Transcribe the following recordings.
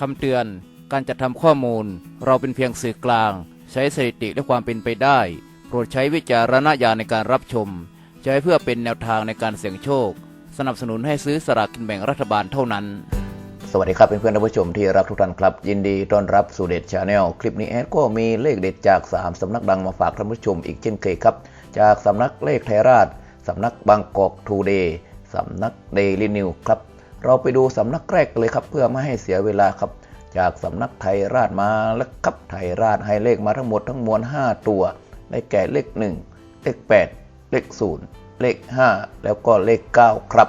คำเตือน การจัดทำข้อมูล เราเป็นเพียงสื่อกลาง ใช้สถิติและความเป็นไปได้ โปรดใช้วิจารณญาณในการรับชม ใช้เพื่อเป็นแนวทางในการเสี่ยงโชค สนับสนุนให้ซื้อสลากกินแบ่งรัฐบาลเท่านั้น สวัสดีครับเพื่อนๆท่านผู้ชมที่รักทุกท่านครับ ยินดีต้อนรับสู่เด็ดชาแนลคลิปนี้แอดก็มีเลขเด็ดจาก3สำนักดังมาฝากท่านผู้ชมอีกเช่นเคยครับ จากสำนักเลขไทยราชสำนักบางกอกทูเดย์สำนักเดลินิวครับ เราไปดูสำนักแรกกันเลยครับ เพื่อไม่ให้เสียเวลาครับ จากสำนักไทยราชมาแล้วครับไทยราชให้เลขมาทั้งหมดทั้งมวล 5 ตัว ได้แก่เลข 1 เลข 8 เลข 0 เลข 5 แล้วก็เลข 9 ครับ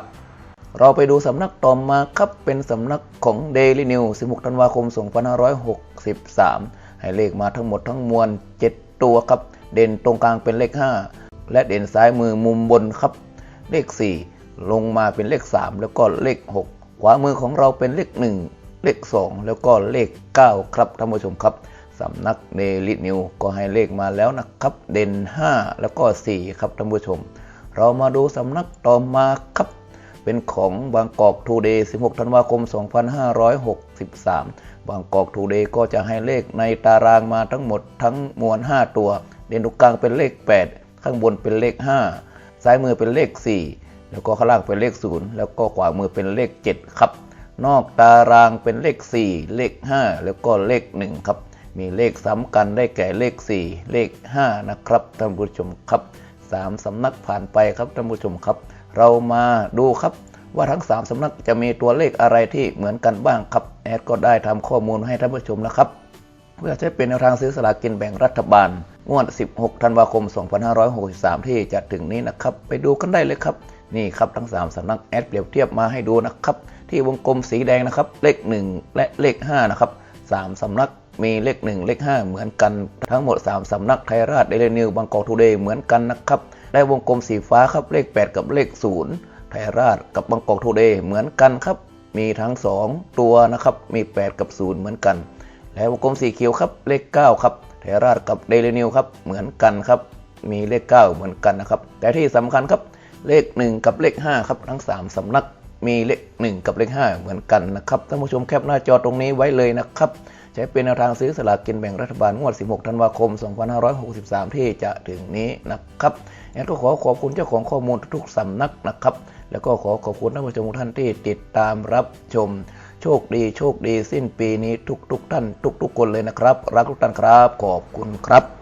เราไปดูสำนักต่อมาครับเป็นสำนักของ Daily News 16 ธันวาคม 2563 ให้เลขมาทั้งหมดทั้งมวล 7 ตัวครับ เด่นตรงกลางเป็นเลข 5 และเด่นซ้ายมือมุมบนครับ เลข 4 ลงมาเป็นเลข 3 แล้วก็เลข 6 ขวามือของเราเป็นเลข 1 เลข 2 แล้วก็เลข 9 ครับท่านผู้ชมครับสำนัก Daily News ก็ให้เลขมาแล้วนะครับเด่น 5 แล้วก็ 4 ครับท่านผู้ชม เรามาดูสำนักต่อมาครับ เป็นของบางกอกทูเดย์16 ธันวาคม 2563 บางกอกทูเดย์ก็จะให้เลขในตารางมาทั้งหมดทั้งมวล 5 ตัว เด่นตรงกลางเป็นเลข 8 ข้างบนเป็นเลข 5 ซ้ายมือเป็นเลข 4 แล้วก็ข้างล่างเป็นเลข 0 แล้วก็ขวามือเป็นเลข 7 ครับ นอกตารางเป็นเลข 4 เลข 5 แล้วก็เลข 1 ครับ มีเลขซ้ำกันได้แก่เลข 4 เลข 5 นะครับท่านผู้ชมครับ 3 สำนักผ่านไปครับท่านผู้ชมครับ เรามาดูครับว่าทั้ง 3 สำนักจะมีตัวเลขอะไรที่เหมือนกันบ้างครับ แอดก็ได้ทำข้อมูลให้ท่านผู้ชมแล้วครับ เพื่อใช้เป็นแนวทางซื้อสลากกินแบ่งรัฐบาลงวด 16 ธันวาคม 2563 ที่จะถึงนี้นะครับ ไปดูกันได้เลยครับ นี่ครับทั้ง 3สำนักแอดเปรียบเทียบมาให้ดูนะครับ ที่วงกลมสีแดงนะครับ เลข 1 และเลข 5 นะครับ3สำนักมีเลข 1 เลข 5 เหมือนกันทั้งหมด 3สำนักไทยราชเดลินิวบางกอกทูเดย์เหมือนกันนะครับได้วงกลมสีฟ้าครับเลข 8 กับเลข 0 ไทยราชกับบางกอกทูเดย์เหมือนกันครับ มีทั้ง 2 ตัวนะครับมี 8 กับ 0 เหมือนกัน และวงกลมสีเขียวครับเลข 9 ครับไทยราชกับเดลินิวครับเหมือนกันครับมีเลข 9 เหมือนกันนะครับแต่ที่สำคัญครับ เลข 1 กับเลข 5 ครับ ทั้ง 3 สำนักมีเลข 1 กับเลข 5 เหมือนกันนะครับท่านผู้ชมแคปหน้าจอตรงนี้ไว้เลยนะครับ ใช้เป็นแนวทางซื้อสลากกินแบ่งรัฐบาลงวด 16 ธันวาคม 2563 ที่จะถึงนี้นะครับแอดก็ขอขอบคุณเจ้าของข้อมูลทุกๆสำนักนะครับ แล้วก็ขอขอบคุณท่านผู้ชมทุกท่านที่ติดตามรับชม โชคดีโชคดีสิ้นปีนี้ทุกๆท่าน ทุกๆคนเลยนะครับ รักทุกท่านครับ ขอบคุณครับ